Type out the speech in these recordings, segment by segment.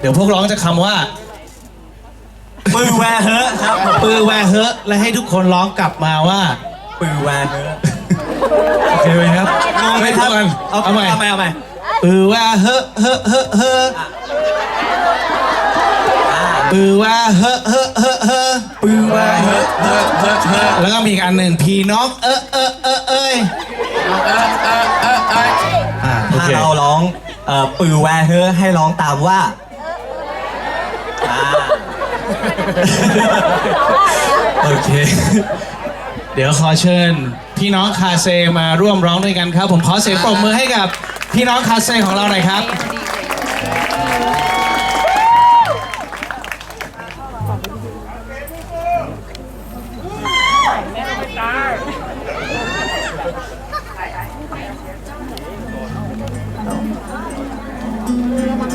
เดี๋ยวพวกร้องจะคำว่า ปือแวร์เฮอะครับผมปือแวร์เฮอะและให้ทุกคนร้องกลับมาว่า ปือแวร์เฮอะโอเคไหมครับงงไหมไม่คทุรักบคนเอาเอาใหม่เอาใหม่เอาใหม่ปือแวร์เฮอะเฮอะเฮอะเฮอะปือแวร์เฮอะเฮอะเฮอะเฮอะปือแวร์เฮอะเฮอะเฮอะเฮอะแล้วก็มีอีกอันหนึ่งพี่น้องเออเออเออเอ้ยอ่าโอถ้าเค เราร้องเอ่อปือแวร์เฮอะให้ร้องตามว่าอ่า โอเค เดี๋ยวขอเชิญ พี่น้องคาเซมาร่วมร้องด้วยกันครับ ผมขอเสียงปรบมือให้กับพี่น้องคาเซของเราหน่อยครับ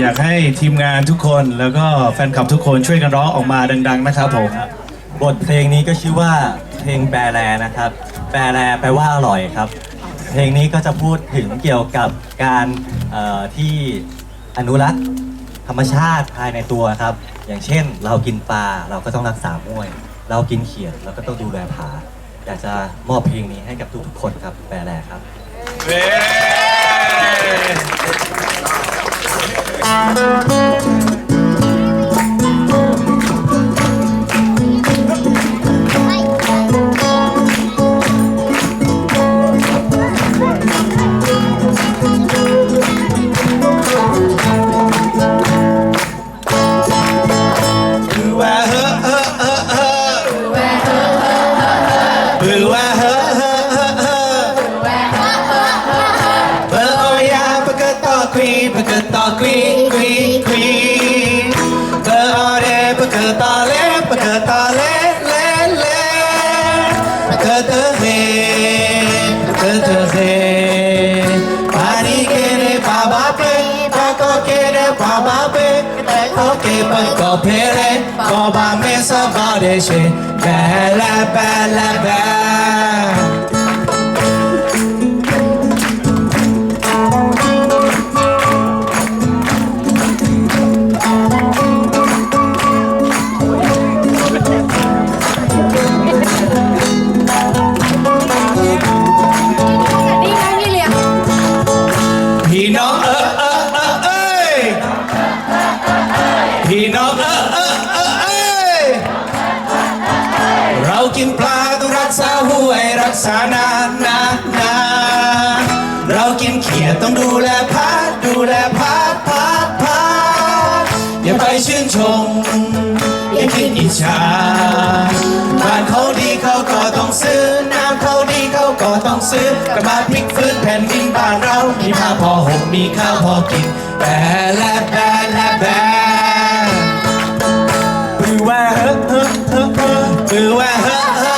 อยากให้ทีมงานทุกคนแล้วก็แฟนคลับทุกคนช่วยกันร้องออกมาดัง ๆ นะครับผมบทเพลงนี้ก็ชื่อว่าเพลงแปรแลนะครับ แปรแลแปลว่าอร่อยครับ เพลงนี้ก็จะพูดถึงเกี่ยวกับการเอ่อที่อนุรักษ์ธรรมชาติภายในตัวครับ อย่างเช่น เรากินปลาเราก็ต้องรักษาม้วย เรากินเขียดเราก็ต้องดูแลผา อยากจะมอบเพลงนี้ให้กับทุกๆคนครับ แปรแลครับปื Música บาเปปะกอเกเรปาบาเป Okay, but go pere, go ba me sa ba de she, bella bella กินปลาต้องรักษาห้วยรักษานานนานนานเรากินเขียดต้องดูแลพัดดูแลพัดพัดพัดอย่าไปชื่นชมอย่าคิดอิจฉาบ้านเขาดีเขาก็ต้องซื้อน้ำเขาดีเขาก็ต้องซื้อกระบาพลิกฟื้นแผ่นดินบ้านเรามีผ้าพอห่มมีข้าวพอกินแบและแบและแบะ เฮอะเฮอะเ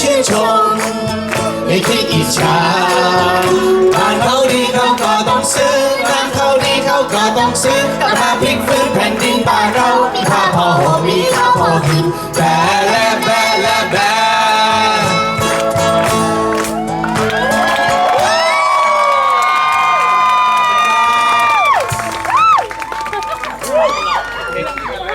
ชื่นชม ไม่คิดอิจฉาบ้านเขาดีเขาก็ต้องซื้อบ้านเขาดีเขาก็ต้องซื้อกลับมาเรามีข้าพ